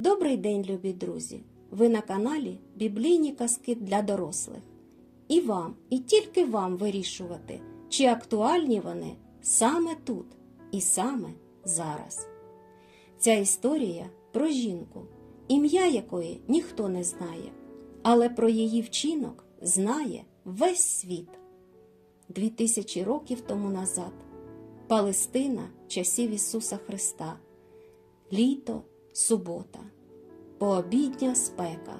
Добрий день, любі друзі! Ви на каналі Біблійні казки для дорослих. І вам, і тільки вам вирішувати, чи актуальні вони саме тут і саме зараз. Ця історія про жінку, ім'я якої ніхто не знає, але про її вчинок знає весь світ. Дві тисячі років тому назад Палестина часів Ісуса Христа. Літо, субота, пообідня спека.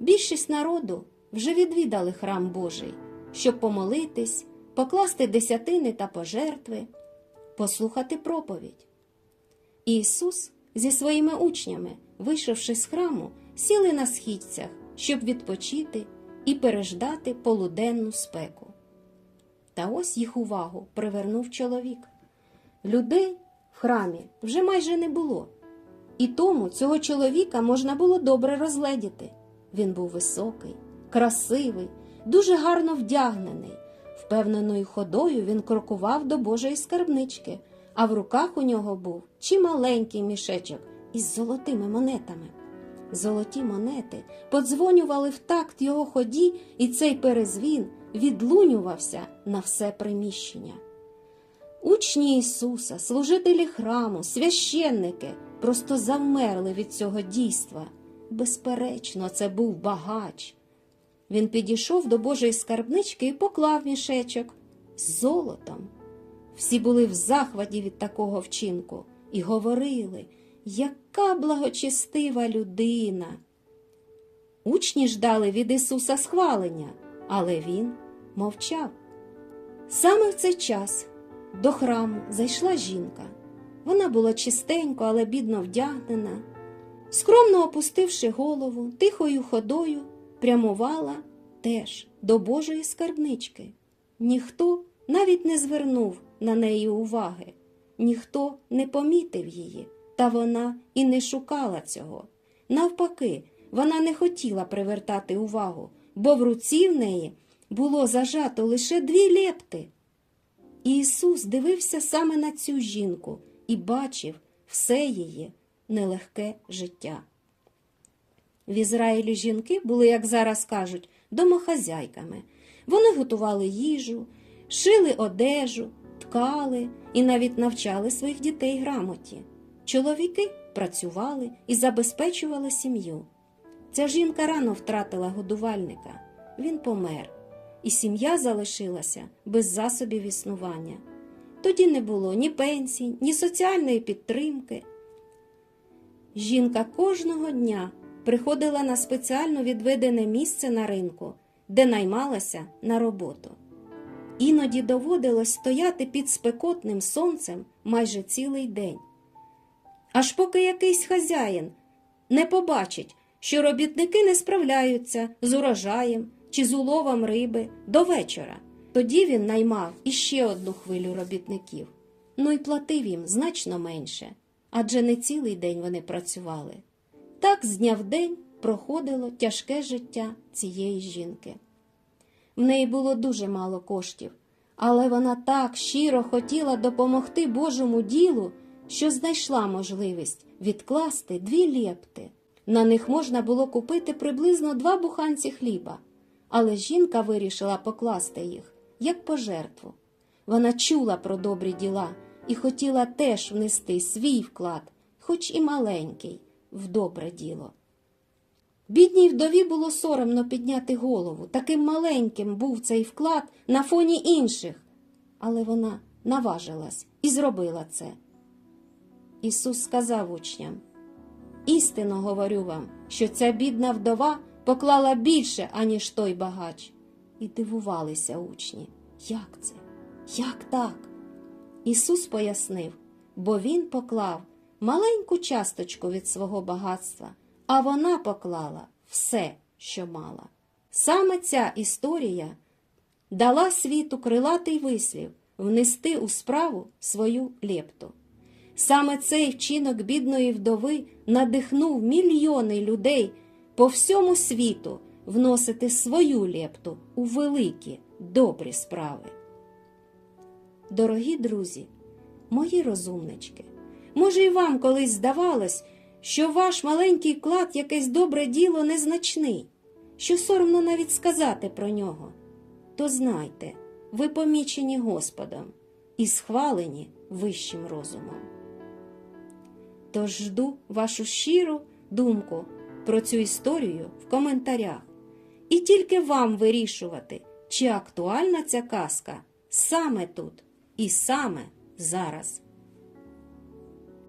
Більшість народу вже відвідали храм Божий, щоб помолитись, покласти десятини та пожертви, послухати проповідь. Ісус зі своїми учнями, вийшовши з храму, сіли на східцях, щоб відпочити і переждати полуденну спеку. Та ось їх увагу привернув чоловік. Людей в храмі вже майже не було, і тому цього чоловіка можна було добре розгледіти. Він був високий, красивий, дуже гарно вдягнений. Впевненою ходою він крокував до Божої скарбнички, а в руках у нього був чималенький мішечок із золотими монетами. Золоті монети подзвонювали в такт його ході, і цей перезвін відлунювався на все приміщення. Учні Ісуса, служителі храму, священники просто завмерли від цього дійства. Безперечно, це був багач. Він підійшов до Божої скарбнички і поклав мішечок з золотом. Всі були в захваті від такого вчинку і говорили, яка благочестива людина. Учні ждали від Ісуса схвалення, але Він мовчав. Саме в цей час до храму зайшла жінка. Вона була чистенько, але бідно вдягнена. Скромно опустивши голову, тихою ходою прямувала теж до Божої скарбнички. Ніхто навіть не звернув на неї уваги, ніхто не помітив її, та вона і не шукала цього. Навпаки, вона не хотіла привертати увагу, бо в руці в неї було зажато лише дві лепти. Ісус дивився саме на цю жінку і бачив все її нелегке життя. В Ізраїлі жінки були, як зараз кажуть, домохазяйками. Вони готували їжу, шили одежу, ткали і навіть навчали своїх дітей грамоті. Чоловіки працювали і забезпечували сім'ю. Ця жінка рано втратила годувальника. Він помер, і сім'я залишилася без засобів існування. Тоді не було ні пенсій, ні соціальної підтримки. Жінка кожного дня приходила на спеціально відведене місце на ринку, де наймалася на роботу. Іноді доводилось стояти під спекотним сонцем майже цілий день. Аж поки якийсь хазяїн не побачить, що робітники не справляються з урожаєм чи з уловом риби до вечора. Тоді він наймав іще одну хвилю робітників, ну і платив їм значно менше, адже не цілий день вони працювали. Так з дня в день проходило тяжке життя цієї жінки. В неї було дуже мало коштів, але вона так щиро хотіла допомогти Божому ділу, що знайшла можливість відкласти дві лепти. На них можна було купити приблизно два буханці хліба, але жінка вирішила покласти їх як пожертву. Вона чула про добрі діла і хотіла теж внести свій вклад, хоч і маленький, в добре діло. Бідній вдові було соромно підняти голову. Таким маленьким був цей вклад на фоні інших. Але вона наважилась і зробила це. Ісус сказав учням: Істинно говорю вам, що ця бідна вдова поклала більше, аніж той багач. І дивувалися учні. Як це? Як так? Ісус пояснив, бо Він поклав маленьку часточку від свого багатства, а вона поклала все, що мала. Саме ця історія дала світу крилатий вислів внести у справу свою лепту. Саме цей вчинок бідної вдови надихнув мільйони людей по всьому світу вносити свою лепту у великі добрі справи. Дорогі друзі, мої розумнички, може, і вам колись здавалось, що ваш маленький вклад в якесь добре діло незначний, що соромно навіть сказати про нього, то знайте, ви помічені Господом і схвалені вищим розумом. Тож жду вашу щиру думку про цю історію в коментарях. І тільки вам вирішувати, чи актуальна ця казка саме тут і саме зараз.